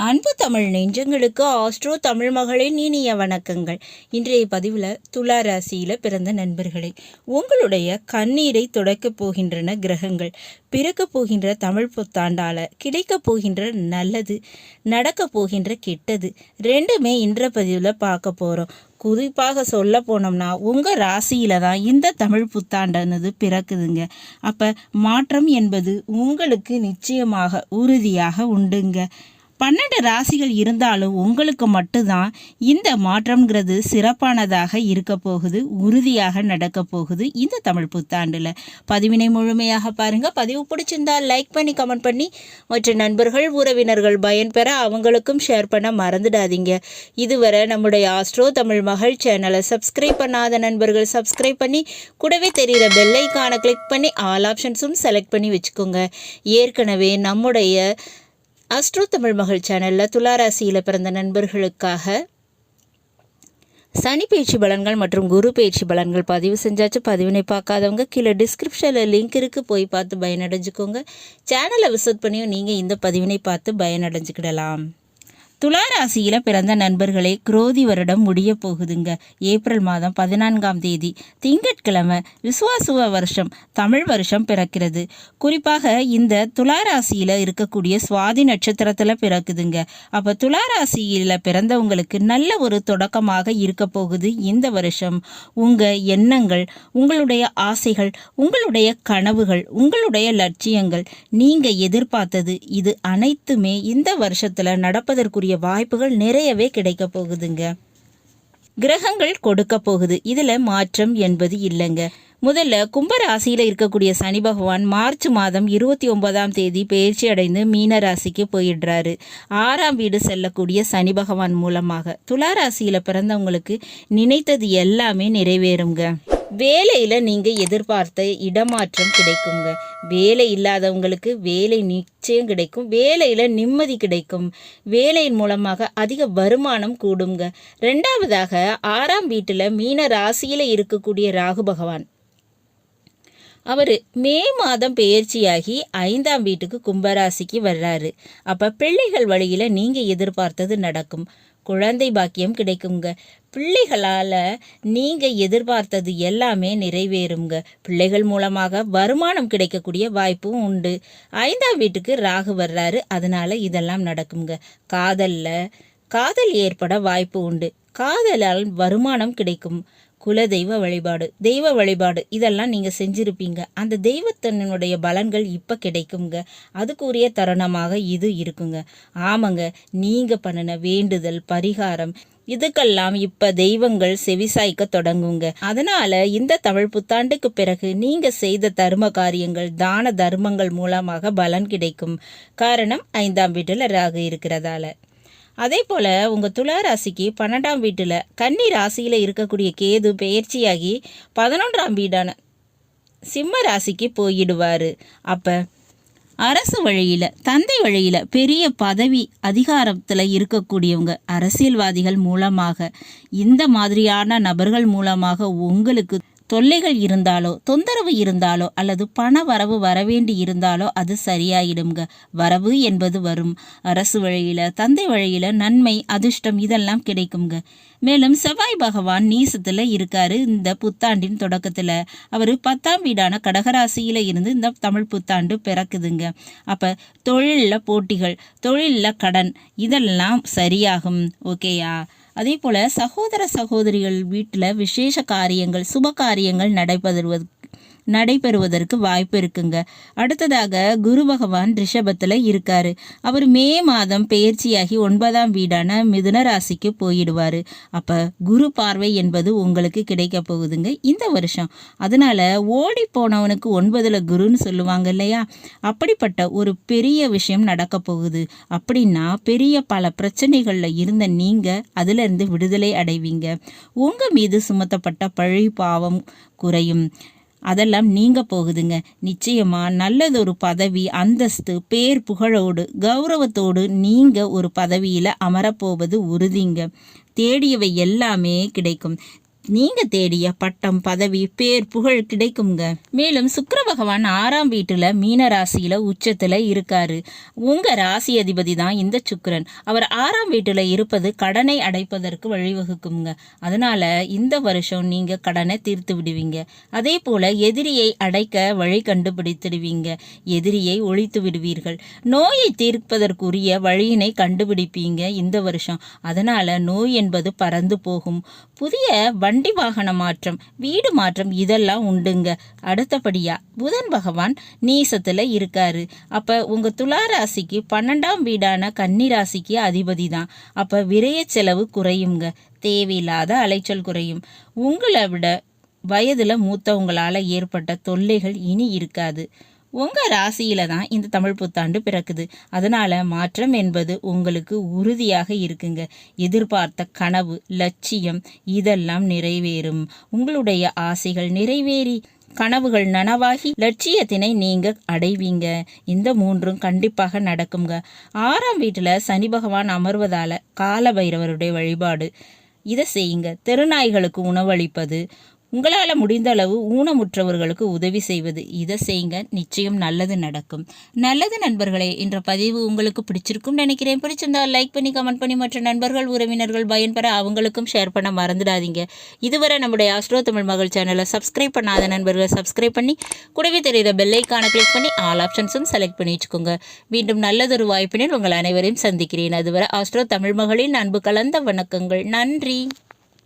அன்பு தமிழ் நெஞ்சங்களுக்கு ஆஸ்ட்ரோ தமிழ் மகளின் இனிய வணக்கங்கள். இன்றைய பதிவில் துலா ராசியில் பிறந்த நண்பர்களே உங்களுடைய கண்ணீரை துடைக்கப் போகின்றன கிரகங்கள். பிறக்கப் போகின்ற தமிழ் புத்தாண்டால் கிடைக்கப் போகின்ற நல்லது நடக்கப் போகின்ற கெட்டது ரெண்டுமே இன்ற பதிவில் பார்க்க போகிறோம் குறிப்பாக சொல்ல போனோம்னா உங்கள் ராசியில் தான் இந்த தமிழ் புத்தாண்டானது பிறக்குதுங்க. அப்போ மாற்றம் என்பது உங்களுக்கு நிச்சயமாக உறுதியாக உண்டுங்க. பன்னெண்டு ராசிகள் இருந்தாலும் உங்களுக்கு மட்டும்தான் இந்த மாற்றம்ங்கிறது சிறப்பானதாக இருக்க போகுது உறுதியாக நடக்க போகுது இந்த தமிழ் புத்தாண்டில். பதிவினை முழுமையாக பாருங்கள் பதிவு பிடிச்சிருந்தா லைக் பண்ணி கமெண்ட் பண்ணி மற்ற நண்பர்கள் உறவினர்கள் பயன்பெற அவங்களுக்கும் ஷேர் பண்ண மறந்துடாதீங்க. இதுவரை நம்முடைய ஆஸ்ட்ரோ தமிழ் மகள் சேனலை சப்ஸ்கிரைப் பண்ணாத நண்பர்கள் சப்ஸ்கிரைப் பண்ணி கூடவே தெரிகிற பெல்லைக்கான கிளிக் பண்ணி ஆல் ஆப்ஷன்ஸும் செலக்ட் பண்ணி வச்சுக்கோங்க. ஏற்கனவே நம்முடைய அஸ்ட்ரோ தமிழ் மகள் சேனலில் துளாராசியில் பிறந்த நண்பர்களுக்காக சனி பயிற்சி பலன்கள் மற்றும் குரு பயிற்சி பலன்கள் பதிவு செஞ்சாச்சு. பதிவினை பார்க்காதவங்க கீழே டிஸ்கிரிப்ஷனில் லிங்க் இருக்குது போய் பார்த்து பயனடைஞ்சுக்கோங்க. சேனலை விசிட் பண்ணியும் நீங்கள் இந்த பதிவினை பார்த்து பயனடைஞ்சுக்கிடலாம். துளாராசியில் பிறந்த நண்பர்களே குரோதி வருடம் முடிய போகுதுங்க. ஏப்ரல் மாதம் பதினான்காம் தேதி திங்கட்கிழமை விசுவாசுவ வருஷம் தமிழ் வருஷம் பிறக்கிறது. குறிப்பாக இந்த துளாராசியில் இருக்கக்கூடிய சுவாதி நட்சத்திரத்தில் பிறக்குதுங்க. அப்போ துளாராசியில் பிறந்தவங்களுக்கு நல்ல ஒரு தொடக்கமாக இருக்க போகுது இந்த வருஷம். உங்கள் எண்ணங்கள் உங்களுடைய ஆசைகள் உங்களுடைய கனவுகள் உங்களுடைய லட்சியங்கள் நீங்கள் எதிர்பார்த்தது இது அனைத்துமே இந்த வருஷத்தில் நடப்பதற்குரிய வாய்ப்புகள் நிறையவே கிடைக்க போகுதுங்க. கிரகங்கள் கொடுக்க போகுது. இதில் மாற்றம் என்பது இல்லைங்க. முதல்ல கும்பராசியில் இருக்கக்கூடிய சனி பகவான் மார்ச் மாதம் இருபத்தி ஒன்பதாம் தேதி பயிற்சி அடைந்து மீன ராசிக்கு போயிடுறாரு. ஆறாம் வீடு செல்லக்கூடிய சனி பகவான் மூலமாக துலா ராசியில் பிறந்தவங்களுக்கு நினைத்தது எல்லாமே நிறைவேறுங்க. வேலையில் நீங்கள் எதிர்பார்த்த இடமாற்றம் கிடைக்குங்க. வேலை இல்லாதவங்களுக்கு வேலை நிச்சயம் கிடைக்கும் வேலையில் நிம்மதி கிடைக்கும். வேலையின் மூலமாக அதிக வருமானம் கூடுங்க. ரெண்டாவதாக ஆறாம் வீட்டில் மீன ராசியில் இருக்கக்கூடிய ராகு பகவான். அவர் மே மாதம் பெயர்ச்சியாகி ஐந்தாம் வீட்டுக்கு கும்பராசிக்கு வர்றாரு. அப்போ பிள்ளைகள் வழியில் நீங்கள் எதிர்பார்த்தது நடக்கும். குழந்தை பாக்கியம் கிடைக்குங்க பிள்ளைகளால் நீங்கள் எதிர்பார்த்தது எல்லாமே நிறைவேறுங்க பிள்ளைகள் மூலமாக வருமானம் கிடைக்கக்கூடிய வாய்ப்பும் உண்டு. ஐந்தாம் வீட்டுக்கு ராகு வர்றாரு. அதனால் இதெல்லாம் நடக்குங்க காதலில் காதல் ஏற்பட வாய்ப்பு உண்டு. காதலால் வருமானம் கிடைக்கும். குல தெய்வ வழிபாடு தெய்வ வழிபாடு இதெல்லாம் நீங்கள் செஞ்சுருப்பீங்க. அந்த தெய்வத்தன்னுடைய பலன்கள் இப்போ கிடைக்குங்க. அதுக்குரிய தருணமாக இது இருக்குங்க. ஆமாங்க நீங்கள் பண்ணின வேண்டுதல் பரிகாரம் இதுக்கெல்லாம் இப்ப தெய்வங்கள் செவிசாய்க்க தொடங்குங்க. அதனால இந்த தமிழ் புத்தாண்டுக்கு பிறகு நீங்க செய்த தர்ம காரியங்கள் தான தர்மங்கள் மூலமாக பலன் கிடைக்கும். காரணம் ஐந்தாம் வீட்டில் ராகு இருக்கிறதால. அதே போல் உங்கள் துலா ராசிக்கு பன்னெண்டாம் வீட்டில் கன்னி ராசியில் இருக்கக்கூடிய கேது பெயர்ச்சியாகி பதினொன்றாம் வீடான சிம்ம ராசிக்கு போயிடுவார். அப்போ அரசு வழியில் தந்தை வழியில் பெரிய பதவி அதிகாரத்தில் இருக்கக்கூடியவங்க அரசியல்வாதிகள் மூலமாக இந்த மாதிரியான நபர்கள் மூலமாக உங்களுக்கு தொல்லைகள் இருந்தாலோ தொந்தரவு இருந்தாலோ அல்லது பண வரவு வரவேண்டி இருந்தாலோ அது சரியாயிடுங்க வரவு என்பது வரும். அரசு வழியில் தந்தை வழியில் நன்மை அதிர்ஷ்டம் இதெல்லாம் கிடைக்குங்க மேலும் செவ்வாய் பகவான் நீசத்தில் இருக்காரு இந்த புத்தாண்டின் தொடக்கத்தில். அவர் பத்தாம் வீடான கடகராசியில் இருந்து இந்த தமிழ் புத்தாண்டு பிறக்குதுங்க. அப்போ தொழிலில் போட்டிகள் தொழிலில் கடன் இதெல்லாம் சரியாகும். ஓகேயா? அதே போல் சகோதர சகோதரிகள் வீட்டில் விசேஷ காரியங்கள் சுப காரியங்கள் நடைபெறுவது நடைபெறுவதற்கு வாய்ப்பு இருக்குங்க. அடுத்ததாக குரு பகவான் ரிஷபத்தில் இருக்காரு. அவர் மே மாதம் பெயர்ச்சியாகி ஒன்பதாம் வீடான மிதுன ராசிக்கு போயிடுவார். அப்போ குரு பார்வை என்பது உங்களுக்கு கிடைக்க போகுதுங்க. இந்த வருஷம். அதனால் ஓடி போனவனுக்கு ஒன்பதில் குருன்னு சொல்லுவாங்க இல்லையா? அப்படிப்பட்ட ஒரு பெரிய விஷயம் நடக்க போகுது. அப்படின்னா பெரிய பல பிரச்சனைகளில் இருந்த நீங்கள் அதிலிருந்து விடுதலை அடைவீங்க. உங்கள் மீது சுமத்தப்பட்ட பழி பாவம் குறையும். அதெல்லாம் நீங்க போகுதுங்க. நிச்சயமா நல்லதொரு பதவி அந்தஸ்து பேர் புகழோடு கௌரவத்தோடு நீங்க ஒரு பதவியில அமரப்போவது உறுதிங்க. தேடியவை எல்லாமே கிடைக்கும். நீங்க தேடிய பட்டம் பதவி பேர் புகழ் கிடைக்குங்க மேலும் சுக்கர பகவான் ஆறாம் வீட்டுல மீன ராசியில உச்சத்துல இருக்காரு. உங்க ராசி அதிபதி தான் இந்த சுக்கரன். அவர் ஆறாம் வீட்டுல இருப்பது கடனை அடைப்பதற்கு வழிவகுக்குங்க அதனால இந்த வருஷம் நீங்க கடனை தீர்த்து விடுவீங்க. அதே போல எதிரியை அடைக்க வழி கண்டுபிடித்திடுவீங்க. எதிரியை ஒழித்து விடுவீர்கள். நோயை தீர்ப்பதற்குரிய வழியினை கண்டுபிடிப்பீங்க இந்த வருஷம். அதனால நோய் என்பது பறந்து போகும். புதிய வண்டி வாகன மாற்றம் வீடு மாற்றம் இதெல்லாம் உண்டுங்க. அடுத்தபடியா புதன் பகவான் நீசத்தில் இருக்காரு. அப்போ உங்கள் துலா ராசிக்கு பன்னெண்டாம் வீடான கன்னி ராசிக்கு அதிபதி தான். அப்போ விரைய செலவு குறையுங்க. தேவையில்லாத அலைச்சல் குறையும். உங்களை விட வயதில் மூத்தவங்களால் ஏற்பட்ட தொல்லைகள் இனி இருக்காது. உங்கள் ராசியில் தான் இந்த தமிழ் புத்தாண்டு பிறக்குது. அதனால் மாற்றம் என்பது உங்களுக்கு உறுதியாக இருக்குங்க. எதிர்பார்த்த கனவு லட்சியம் இதெல்லாம் நிறைவேறும். உங்களுடைய ஆசைகள் நிறைவேறி கனவுகள் நனவாகி லட்சியத்தினை நீங்க அடைவீங்க. இந்த மூன்றும் கண்டிப்பாக நடக்குங்க ஆறாம் வீட்டில் சனி பகவான் அமர்வதால கால பைரவருடைய வழிபாடு. இதை செய்யுங்க. தெருநாய்களுக்கு உணவளிப்பது உங்களால் முடிந்த அளவு ஊனமுற்றவர்களுக்கு உதவி செய்வது. இதை செய்யுங்க நிச்சயம் நல்லது நடக்கும். நல்லது நண்பர்களே என்ற பதிவு உங்களுக்கு பிடிச்சிருக்கும் நினைக்கிறேன். பிடிச்சிருந்தால் லைக் பண்ணி கமெண்ட் பண்ணி மற்ற நண்பர்கள் உறவினர்கள் பயன்பெற அவங்களுக்கும் ஷேர் பண்ண மறந்துடாதீங்க. இதுவரை நம்முடைய ஆஸ்ட்ரோ தமிழ் மகள் சேனலை சப்ஸ்கிரைப் பண்ணாத நண்பர்கள் சப்ஸ்கிரைப் பண்ணி கூடவே தெரிகிற பெல்லைக்கான கிளிக் பண்ணி ஆல் ஆப்ஷன்ஸும் செலக்ட் பண்ணி வச்சுக்கோங்க. மீண்டும் நல்லதொரு வாய்ப்பினில் உங்கள் அனைவரையும் சந்திக்கிறேன். அதுவரை ஆஸ்ட்ரோ தமிழ் மகளின் அன்பு கலந்த வணக்கங்கள். நன்றி.